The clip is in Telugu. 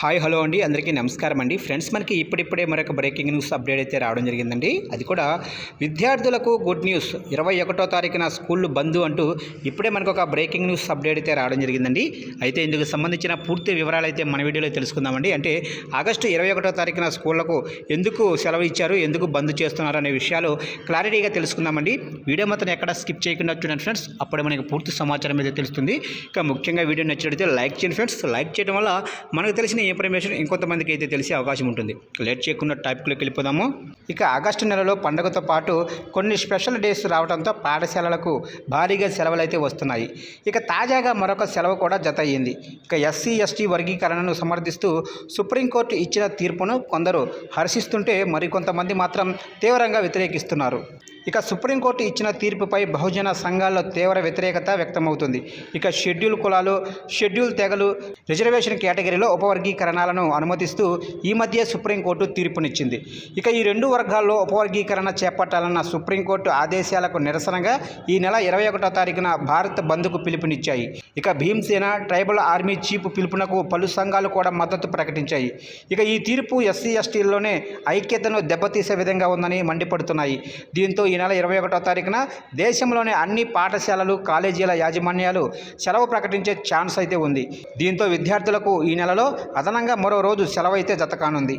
హాయ్ హలో అండి. అందరికీ నమస్కారం అండి. ఫ్రెండ్స్ మనకి ఇప్పుడిప్పుడే మరొక బ్రేకింగ్ న్యూస్ అప్డేట్ అయితే రావడం జరిగిందండి. అది కూడా విద్యార్థులకు గుడ్ న్యూస్. ఇరవై ఒకటో తారీఖున స్కూళ్ళు బంద్ అంటూ ఇప్పుడే మనకు ఒక బ్రేకింగ్ న్యూస్ అప్డేట్ అయితే రావడం జరిగిందండి. అయితే ఇందుకు సంబంధించిన పూర్తి వివరాలు అయితే మన వీడియోలో తెలుసుకుందామండి. అంటే ఆగస్టు ఇరవై ఒకటో తారీఖున స్కూళ్ళకు ఎందుకు సెలవు ఇచ్చారు ఎందుకు బంద్ చేస్తున్నారు అనే విషయాలు క్లారిటీగా తెలుసుకుందామండి. వీడియో మొత్తం ఎక్కడ స్కిప్ చేయకుండా చూడండి ఫ్రెండ్స్. అప్పుడే మనకి పూర్తి సమాచారం అయితే తెలుస్తుంది. ఇక ముఖ్యంగా వీడియో నచ్చినట్లయితే లైక్ చేయండి ఫ్రెండ్స్. లైక్ చేయడం వల్ల మనకు తెలిసిన ఇన్ఫర్మేషన్ ఇంకొంతమందికి అయితే తెలిసే అవకాశం ఉంటుంది. లేట్ చేయకుండా టాపిక్లోకి వెళ్ళిపోదాము. ఇక ఆగస్టు నెలలో పండుగతో పాటు కొన్ని స్పెషల్ డేస్ రావడంతో పాఠశాలలకు భారీగా సెలవులు అయితే వస్తున్నాయి. ఇక తాజాగా మరొక సెలవు కూడా జత అయ్యింది. ఇక ఎస్సీ ఎస్టీ వర్గీకరణను సమర్థిస్తూ సుప్రీంకోర్టు ఇచ్చిన తీర్పును కొందరు హర్షిస్తుంటే మరికొంతమంది మాత్రం తీవ్రంగా వ్యతిరేకిస్తున్నారు. ఇక సుప్రీంకోర్టు ఇచ్చిన తీర్పుపై బహుజన సంఘాల్లో తీవ్ర వ్యతిరేకత వ్యక్తమవుతుంది. ఇక షెడ్యూల్ కులాలు షెడ్యూల్ తెగలు రిజర్వేషన్ కేటగిరీలో ఉపవర్గీకరణలను అనుమతిస్తూ ఈ మధ్య సుప్రీంకోర్టు తీర్పునిచ్చింది. ఇక ఈ రెండు వర్గాల్లో ఉపవర్గీకరణ చేపట్టాలన్న సుప్రీంకోర్టు ఆదేశాలకు నిరసనగా ఈ నెల ఇరవై ఒకటో తారీఖున భారత్ బంద్కు పిలుపునిచ్చాయి. ఇక భీమ్సేన ట్రైబల్ ఆర్మీ చీఫ్ పిలుపునకు పలు సంఘాలు కూడా మద్దతు ప్రకటించాయి. ఇక ఈ తీర్పు ఎస్సీ ఎస్టీల్లోనే ఐక్యతను దెబ్బతీసే విధంగా ఉందని మండిపడుతున్నాయి. దీంతో ఈ నెల ఇరవై ఒకటో తారీఖున దేశంలోని అన్ని పాఠశాలలు కాలేజీల యాజమాన్యాలు సెలవు ప్రకటించే ఛాన్స్ అయితే ఉంది. దీంతో విద్యార్థులకు ఈ నెలలో అదనంగా మరో రోజు సెలవు అయితే జతకానుంది.